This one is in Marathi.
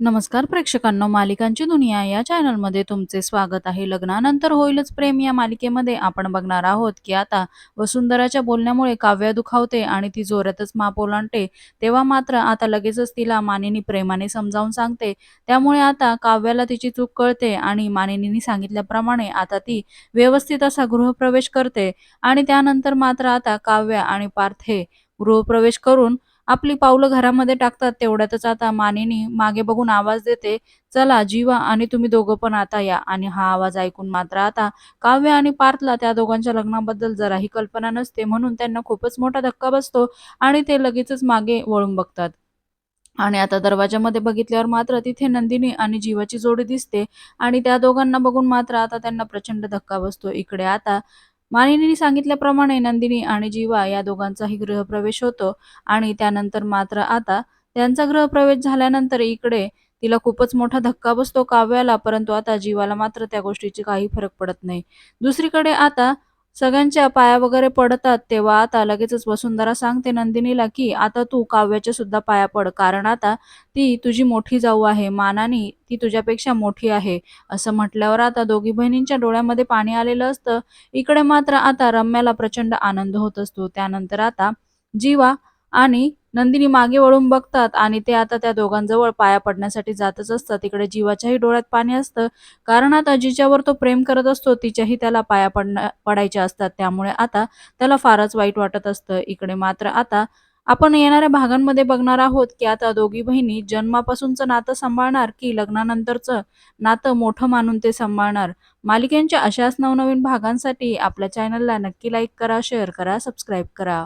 नमस्कार प्रेक्षकांनो मालिकांची दुनिया या चॅनलमध्ये तुमचे स्वागत आहे. लग्नानंतर होईलच प्रेम या मालिकेमध्ये. आपण बघणार आहोत की आता वसुंधराच्या बोलण्यामुळे काव्या दुखावते आणि ती जोरातच माप ओलांडते. तेव्हा मात्र आता लगेचच तिला मानिनी प्रेमाने समजावून सांगते. त्यामुळे आता काव्याला तिची चूक कळते आणि मानिनीने सांगितल्याप्रमाणे आता ती व्यवस्थित असा गृहप्रवेश करते. आणि त्यानंतर मात्र आता काव्या आणि पार्थ हे गृहप्रवेश करून आपली पावलं घरामध्ये टाकतात तेवढ्यातच आता मानेनी मागे बघून आवाज देते चला जीवा आणि तुम्ही दोघं पण आता या. आणि हा आवाज ऐकून मात्र आता काव्य आणि पार्थला त्या दोघांच्या लग्नाबद्दल जराही कल्पना नसते म्हणून त्यांना खूपच मोठा धक्का बसतो आणि ते लगेचच मागे वळून बघतात. आणि आता दरवाजामध्ये बघितल्यावर मात्र तिथे नंदिनी आणि जीवाची जोडी दिसते आणि त्या दोघांना बघून मात्र आता त्यांना प्रचंड धक्का बसतो. इकडे आता मानिनीने सांगितल्याप्रमाणे नंदिनी आणि जीवा या दोघांचाही गृहप्रवेश होतो आणि त्यानंतर मात्र आता त्यांचा गृहप्रवेश झाल्यानंतर इकडे तिला खूपच मोठा धक्का बसतो काव्याला परंतु आता जीवाला मात्र त्या गोष्टीची काही फरक पडत नाही. दुसरीकडे आता सगळ्यांच्या पाया वगैरे पडतात तेव्हा आता लगेचच वसुंधरा सांगते नंदिनीला की आता तू काव्याच्या सुद्धा पाया पड कारण आता ती तुझी मोठी जाऊ आहे. मानाने ती तुझ्यापेक्षा मोठी आहे. असं म्हटल्यावर आता दोघी बहिणींच्या डोळ्यामध्ये पाणी आलेलं असतं. इकडे मात्र आता रम्याला प्रचंड आनंद होत असतो. त्यानंतर आता जीवा आणि नंदिनी मागे वळून बघतात आणि ते आता त्या दोघांजवळ पाया पडण्यासाठी जातच असतात. तिकडे जीवाच्याही डोळ्यात पाणी असतं. कारण आता जिच्यावर तो प्रेम करत असतो तिच्याही त्याला पाया पडण्या पडायच्या असतात. त्यामुळे आता त्याला फारच वाईट वाटत असतं. इकडे मात्र आता आपण येणाऱ्या भागांमध्ये बघणार आहोत की आता दोघी बहिणी जन्मापासूनचं नातं सांभाळणार की लग्नानंतरचं नातं मोठं मानून ते सांभाळणार? मालिकेंच्या अशाच नवनवीन भागांसाठी आपल्या चॅनलला नक्की लाईक करा शेअर करा सबस्क्राईब करा.